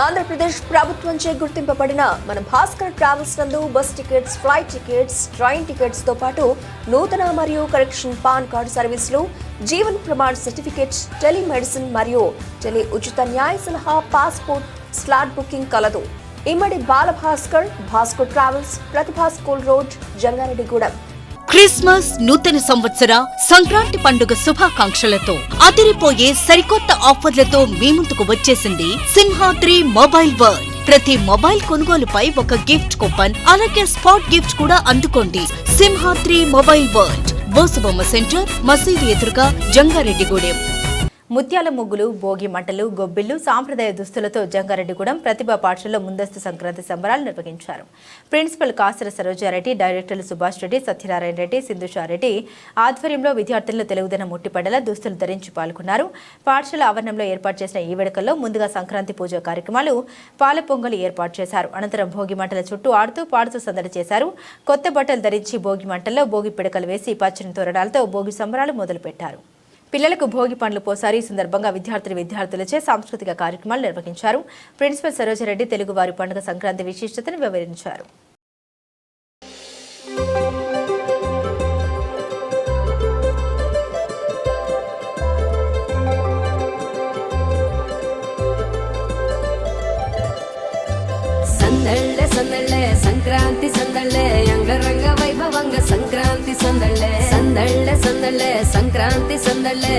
ఆంధ్రప్రదేశ్ ప్రభుత్వంచే గుర్తింపబడిన మన భాస్కర్ ట్రావెల్స్ నందు bus tickets flight tickets train టికెట్స్తో పాటు నూతన మరియు కరెక్షన్ పాన్ కార్డు సర్వీసులు జీవన్ ప్రమాణ్ సర్టిఫికేట్ టెలిమెడిసిన్ మరియు టెలి ఉచిత న్యాయ సలహా పాస్పోర్ట్ స్లాట్ బుకింగ్ కలదు. Immadi Bala Bhaskar Bhaskar travels Pratibha school road Jangareddygudem. Christmas నూతన సంవత్సర సంక్రాంతి పండుగ శుభాకాంక్షలతో అదిరిపోయే సరికొత్త ఆఫర్లతో మీ ముందుకు వచ్చేసింది సింహాద్రి మొబైల్ వరల్డ్. ప్రతి మొబైల్ కొనుగోలుపై ఒక గిఫ్ట్ కూపన్ అలాగే స్పాట్ గిఫ్ట్ కూడా అందుకోండి Simhadri mobile world. Bosubomma centre మసీదు ఎదురుగా జంగారెడ్డిగూడెం. ముత్యాల ముగ్గులు భోగి మంటలు గొబ్బిళ్ళు సాంప్రదాయ దుస్తులతో జంగారెడ్డిగూడెం ప్రతిభా పాఠశాలలో ముందస్తు సంక్రాంతి సంబరాలు నిర్వహించారు. ప్రిన్సిపల్ కాసర సరోజారెడ్డి డైరెక్టర్లు సుభాష్ రెడ్డి సత్యనారాయణ రెడ్డి సింధుషారెడ్డి ఆధ్వర్యంలో విద్యార్థులను తెలుగుదనం ముట్టిపడేలా దుస్తులు ధరించి పాల్గొన్నారు. పాఠశాల ఆవరణంలో ఏర్పాటు చేసిన ఈ వేడుకల్లో ముందుగా సంక్రాంతి పూజ కార్యక్రమాలు పాల పొంగలు ఏర్పాటు చేశారు. అనంతరం భోగి మంటల చుట్టూ ఆడుతూ పాడుతూ సందడి చేశారు. కొత్త బట్టలు ధరించి భోగి మంటల్లో భోగి పిడకలు వేసి పచ్చని తోరణాలతో భోగి సంబరాలు మొదలుపెట్టారు. పిల్లలకు భోగి పండ్లు పోసారి ఈ సందర్భంగా విద్యార్థులు విద్యార్థులచే సాంస్కృతిక కార్యక్రమాలు నిర్వహించారు. ప్రిన్సిపల్ సరోజరెడ్డి తెలుగువారి పండుగ సంక్రాంతి విశిష్టతను వివరించారు. సందళ్ళ సందళ్ళ సంక్రాంతి సందళ్ళ సంక్రాంతి సందళ్ళే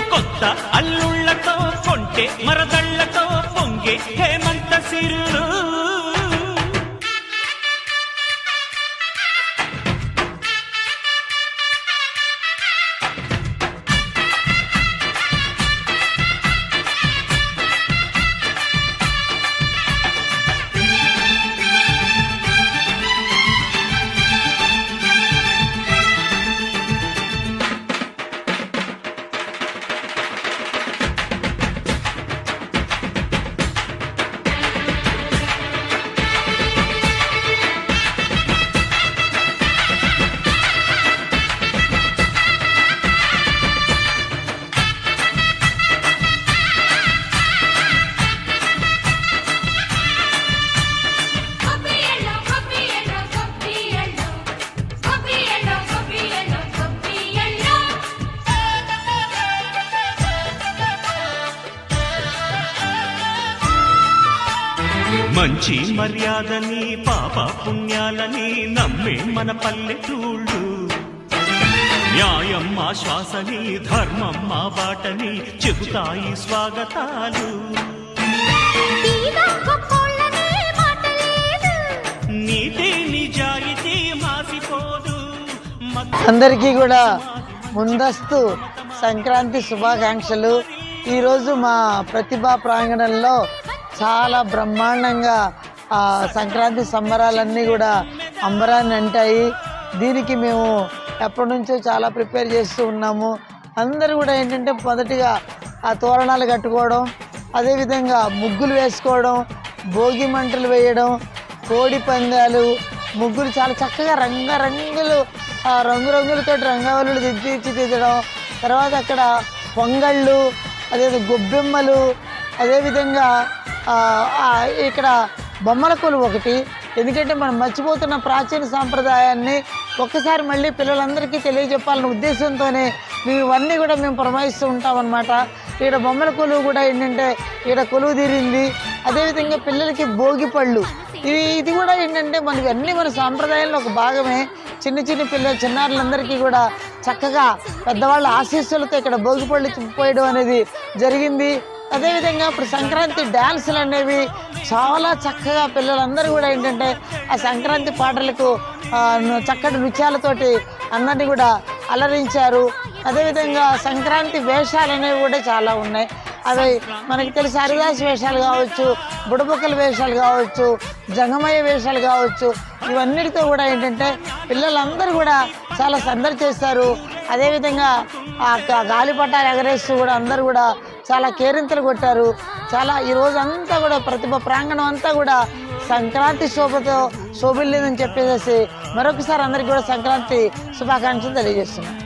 కొత్త అల్లుళ్ళతో కొంటే మరదళ్ళతో పొంగే హేమంత సిరులు. మంచి మర్యాదని పాప పుణ్యాలని నమ్మే మన పల్లెటూళ్ళు. న్యాయం మా శ్వాసని ధర్మం మా బాటని చెబుతాయి స్వాగతాలు. తీరా గొప్పోళ్ళనే మాట లేదు. నీతి నిజాయితీ మాసిపోదు. మత్తు అందరికీ కూడా ముందస్తు సంక్రాంతి శుభాకాంక్షలు. ఈరోజు మా ప్రతిభా ప్రాంగణంలో చాలా బ్రహ్మాండంగా ఆ, సంక్రాంతి సంబరాలన్నీ కూడా అంబరాన్ని అంటాయి. దీనికి మేము ఎప్పటి నుంచో చాలా ప్రిపేర్ చేస్తూ ఉన్నాము. అందరూ కూడా ఏంటంటే మొదటిగా ఆ తోరణాలు కట్టుకోవడం అదేవిధంగా ముగ్గులు వేసుకోవడం భోగి మంటలు వేయడం కోడి పందాలు ముగ్గులు చాలా చక్కగా రంగులు రంగురంగులతో రంగవల్లులు తీర్చిదిద్దడం తర్వాత అక్కడ పొంగళ్ళు అదే గొబ్బెమ్మలు అదేవిధంగా ఇక్కడ బొమ్మల కొలువు ఒకటి. ఎందుకంటే మనం మర్చిపోతున్న ప్రాచీన సాంప్రదాయాన్ని ఒక్కసారి మళ్ళీ పిల్లలందరికీ తెలియజెప్పాలనే ఉద్దేశంతోనే మేము ఇవన్నీ కూడా మేము ప్రమాయిస్తూ ఉంటాం అనమాట ఇక్కడ బొమ్మల కొలువు కూడా ఏంటంటే ఇక్కడ కొలువు తీరింది. అదేవిధంగా పిల్లలకి భోగి పళ్ళు. ఇది ఇది కూడా ఏంటంటే మనకి అన్ని మన సాంప్రదాయంలో ఒక భాగమే. చిన్న చిన్న పిల్లలు చిన్నారులందరికీ కూడా చక్కగా పెద్దవాళ్ళ ఆశీస్సులతో ఇక్కడ భోగి పళ్ళు పోయడం అనేది జరిగింది. అదేవిధంగా ఇప్పుడు సంక్రాంతి డ్యాన్సులు అనేవి చాలా చక్కగా పిల్లలందరూ కూడా ఏంటంటే ఆ సంక్రాంతి పాటలకు చక్కటి నృత్యాలతోటి అందరినీ కూడా అలరించారు. అదేవిధంగా సంక్రాంతి వేషాలు అనేవి కూడా చాలా ఉన్నాయి. అవి మనకి తెలిసి హరిదాస్ వేషాలు కావచ్చు బుడబుక్కల వేషాలు కావచ్చు జంగమయ్య వేషాలు కావచ్చు ఇవన్నిటితో కూడా ఏంటంటే పిల్లలందరూ కూడా చాలా సందడి చేస్తారు. అదేవిధంగా ఆ గాలిపటాలు ఎగరేస్తూ కూడా అందరూ కూడా చాలా కేరింతలు కొట్టారు. చాలా ఈ రోజు అంతా కూడా ప్రతిభ ప్రాంగణం అంతా కూడా సంక్రాంతి శోభతో శోభిల్లేదని చెప్పేసి మరొకసారి అందరికీ కూడా సంక్రాంతి శుభాకాంక్షలు తెలియజేస్తున్నాను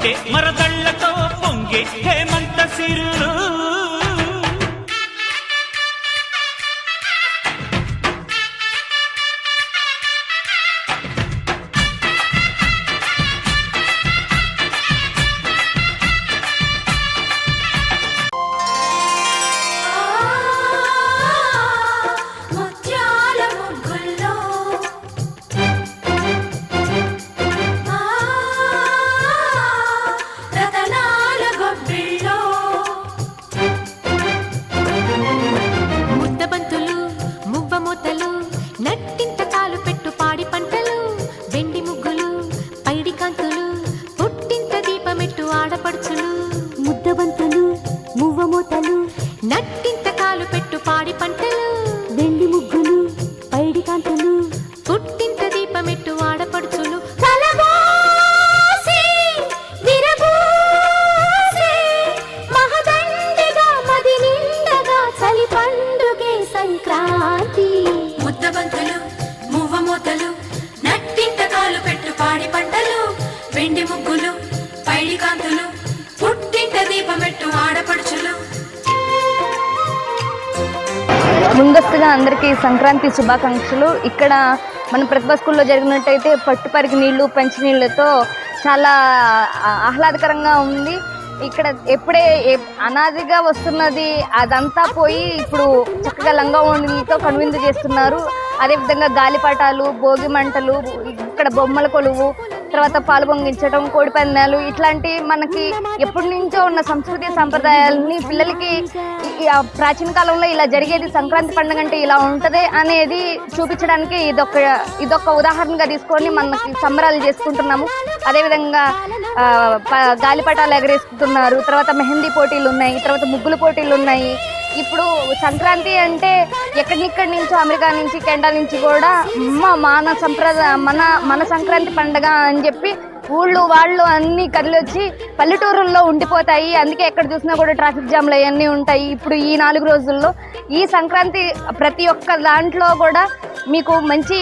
కొంటే మరదళ్ళతో పొంగే హేమంత సిరులు. నట్టింట కాలు పెట్టు పాడి పంటలు. వెండి ముగ్గులు పైడి కాంతులు. పుట్టింట దీపమెట్టు ఆడపడుచులు సంక్రాంతి. ముద్దబంతులు మువ్వ మూతలు నట్టింట కాలు పెట్టు పాడి పంటలు. వెండి ముగ్గులు ముందస్తుగా అందరికీ సంక్రాంతి శుభాకాంక్షలు. ఇక్కడ మన ప్రతిభా స్కూల్లో జరిగినట్టయితే పట్టుపరికి నీళ్ళు పంచినీళ్ళతో చాలా ఆహ్లాదకరంగా ఉంది. ఇక్కడ ఎప్పుడే అనాదిగా వస్తున్నది అదంతా పోయి ఇప్పుడు చక్కగా లంగా ఓణిలతో కనువిందు చేస్తున్నారు. అదేవిధంగా గాలిపటాలు భోగి మంటలు ఇక్కడ బొమ్మల కొలువు తర్వాత పాలు పొంగించడం కోడి పందాలు ఇట్లాంటి మనకి ఎప్పటి నుంచో ఉన్న సంస్కృతి సంప్రదాయాలని పిల్లలకి ప్రాచీన కాలంలో ఇలా జరిగేది సంక్రాంతి పండుగ అంటే ఇలా ఉంటుంది అనేది చూపించడానికి ఇదొక ఇదొక ఉదాహరణగా తీసుకొని మనకి సంబరాలు చేసుకుంటున్నాము. అదేవిధంగా గాలిపటాలు ఎగరేసుకుంటున్నారు. తర్వాత మెహందీ పోటీలు ఉన్నాయి తర్వాత ముగ్గులు పోటీలు ఉన్నాయి ఇప్పుడు సంక్రాంతి అంటే ఎక్కడినిక్కడి నుంచో అమెరికా నుంచి కెనడా నుంచి కూడా అమ్మ మన సంప్రదాయ మన మన సంక్రాంతి పండగ అని చెప్పి ఊళ్ళు వాళ్ళు అన్నీ కదిలొచ్చి పల్లెటూరుల్లో ఉండిపోతాయి. అందుకే ఎక్కడ చూసినా కూడా ట్రాఫిక్ జామ్లు అవన్నీ ఉంటాయి. ఇప్పుడు ఈ నాలుగు రోజుల్లో ఈ సంక్రాంతి ప్రతి ఒక్క దాంట్లో కూడా మీకు మంచి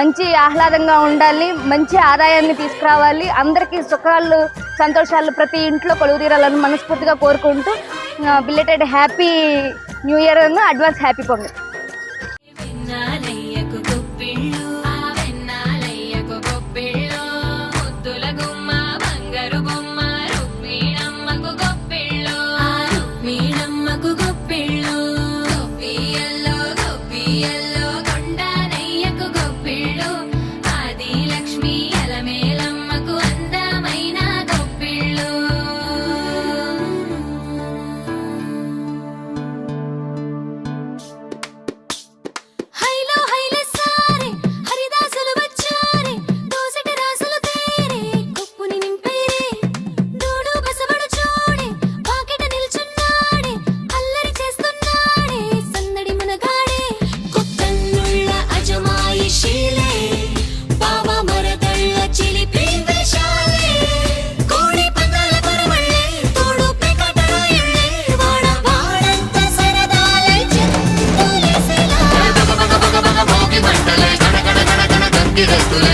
మంచి ఆహ్లాదంగా ఉండాలి మంచి ఆదాయాన్ని తీసుకురావాలి. అందరికీ సుఖాలు సంతోషాలు ప్రతి ఇంట్లో కొలువు తీరాలని మనస్ఫూర్తిగా కోరుకుంటూ ബില്ലറ്റഡ് ഹാപ്പി ന്യൂ ഇയർ എന്ന് അഡ്വാൻസ് ഹാപ്പി പൊങ്കൽ direct